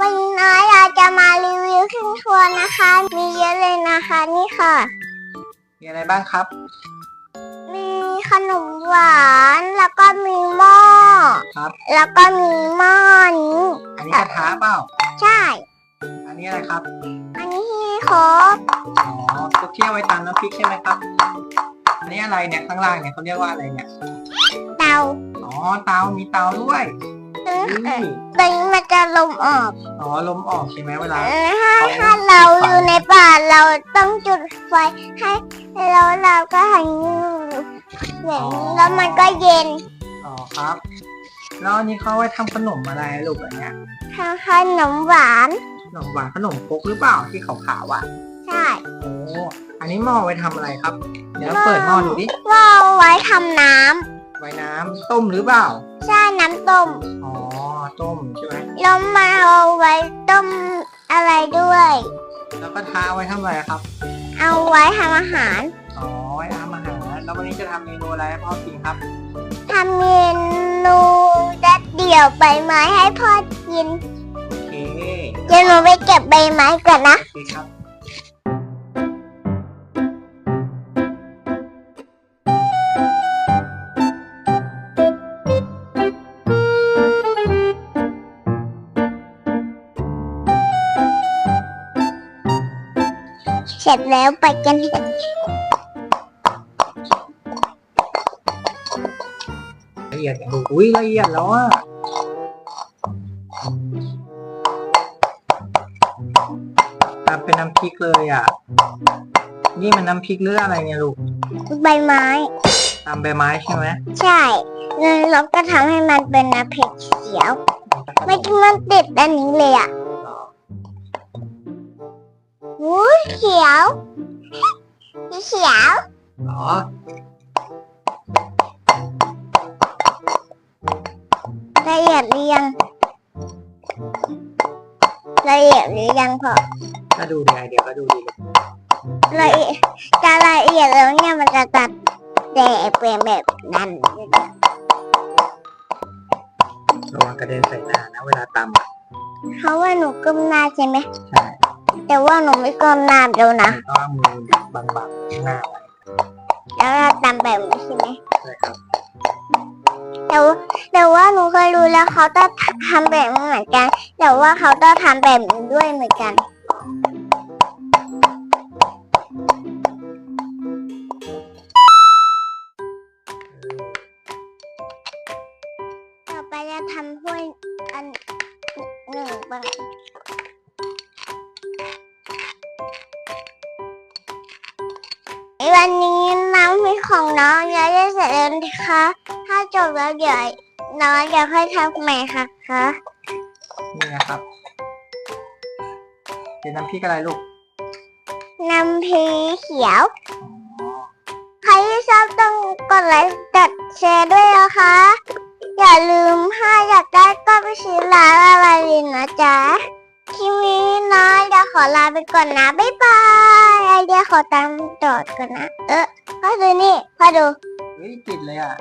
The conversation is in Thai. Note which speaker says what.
Speaker 1: วันนี้น้อยเราจะมารีวิวเครื่องครัวนะคะ มีเยอะเลยนะคะนี่ค่ะ
Speaker 2: มีอะไรบ้างครับ
Speaker 1: มีขนมหวานแล้วก็มีหม้อ
Speaker 2: ครับ
Speaker 1: แล้วก็มีหม้อนี้
Speaker 2: อันนี้กระทะเปล่า
Speaker 1: ใช่
Speaker 2: อันนี้อะไรครับ
Speaker 1: อันนี้ที่โคก
Speaker 2: อ๋อซุกที่เอาไว้ตำน้ำพริกใช่ไหมครับ อันนี้อะไรเนี่ยข้างล่างเนี่ยเขาเรียกว่าอะไรเนี่ย
Speaker 1: เตา
Speaker 2: อ๋อเตามีเตาด้วย
Speaker 1: ซึ่ง
Speaker 2: อุ้ย
Speaker 1: ตรงนี้มันจะลมออก
Speaker 2: อ๋อลมออกใช่ไหมเวลา
Speaker 1: เออถ้าถ้าเราอยู่ในป่าเราต้องจุดไฟให้แล้วเราก็หันอย่างนี้แล้วมันก็เย็น
Speaker 2: อ๋อครับ แล้วอันนี้เขาไว้ทำขนมอะไรลูกอันเนี้ย
Speaker 1: ทางขนมหวาน
Speaker 2: ขนมหวานขนมครกหรือเปล่าที่ขาวๆอะ
Speaker 1: ใช่
Speaker 2: โอ้อันนี้หม้อไว้ทำอะไรครับ เดี๋ยวเปิดหม้อดูดิ
Speaker 1: หม้อไว้ทำน้ำ
Speaker 2: ไว้น้ำต้มหรือเปล่า
Speaker 1: ใช่ น้ำต้ม
Speaker 2: อ๋อ ต้มใช่ไหม
Speaker 1: แล้วมาเอาไว้ต้มอะไรด้วย
Speaker 2: แล้วก็ท้าเอาไว้ทำอะไรครับ
Speaker 1: เอาไว้ทำอาหาร
Speaker 2: อ๋อ ไว้ทำอาหาร แล้ววันนี้จะทำเมนูอะไรให้พ่อกินครับ
Speaker 1: ทำเมนูดัดเดี่ยวใบไม้ให้พ่อกิน
Speaker 2: โอเค
Speaker 1: เดี๋ยวหนูไปเก็บใบไม้ก่อนนะ
Speaker 2: โอเคครับ
Speaker 1: เสร็จแล้วไปกันเถอะ
Speaker 2: ละเอียดอย่างดูอุ้ยละเอียดแล้วอะทำเป็นน้ำพริกเลยอะ นี่มันน้ำพริกหรืออะไรเนี่ยลูก
Speaker 1: ใบไม้
Speaker 2: ตำใบไม้ใช่ไหม
Speaker 1: ใช่แล้วเราก็ทำให้มันเป็นน้ำเผ็ดเขียว ไม่กินมันติดอันนี้เลยอะ อุ้ยเขียวสีเขียว
Speaker 2: หรอ
Speaker 1: ละเอียดหรือยังละเอียดหรือยังพอ
Speaker 2: ก็ดูดีไอเดียก็ดูดีเลย
Speaker 1: ละเอียดจะละเอียดแล้วเนี่ยมันจะตัดแต่เปลี่ยนแบบนั้น
Speaker 2: ระวังกระเด็นใส่หน้านะเวลาตำอะ
Speaker 1: เขาว่าหนูก้มหน้าใช่ไหม
Speaker 2: ใช่
Speaker 1: แต่ว่าหนูไม่ก้มหน้าเดี๋ยวนะ
Speaker 2: มันก็เอามือบังๆข้างหน้าไว้
Speaker 1: แล้วเราตำแบบนี้ใช่ไหม
Speaker 2: ใช่ครับ
Speaker 1: แต่ว่าแต่ว่าหนูเคยรู้แล้วเขาต้องทำแบบนี้เหมือนกัน แต่ว่าเขาต้องทำแบบนี้ด้วยเหมือนกันต่อไปจะทำถ้วยอันหนึ่งบ้าง ของน้องยายได้เสร็จแล้วนะคะถ้าจบแล้วเดี๋ยวน้องจะค่อยทำใหม่ค่ะคะ
Speaker 2: นี่นะครับเป็นน้ำพริกอะไรลูก
Speaker 1: น้ำพริกเขียว ใครที่ชอบต้องกดไลค์กดแชร์ด้วยนะคะ อย่าลืมถ้าอยากได้ก็ไปซื้อร้านอะไรลินนะจ๊ะคลิปนี้นะเดี๋ยวขอลาไปก่อนนะ บ๊ายบาย ไอเดียขาตามจอดก่อนนะ เออพ่อดูนี่พ่อดู
Speaker 2: เฮ้ยติดเลยอะ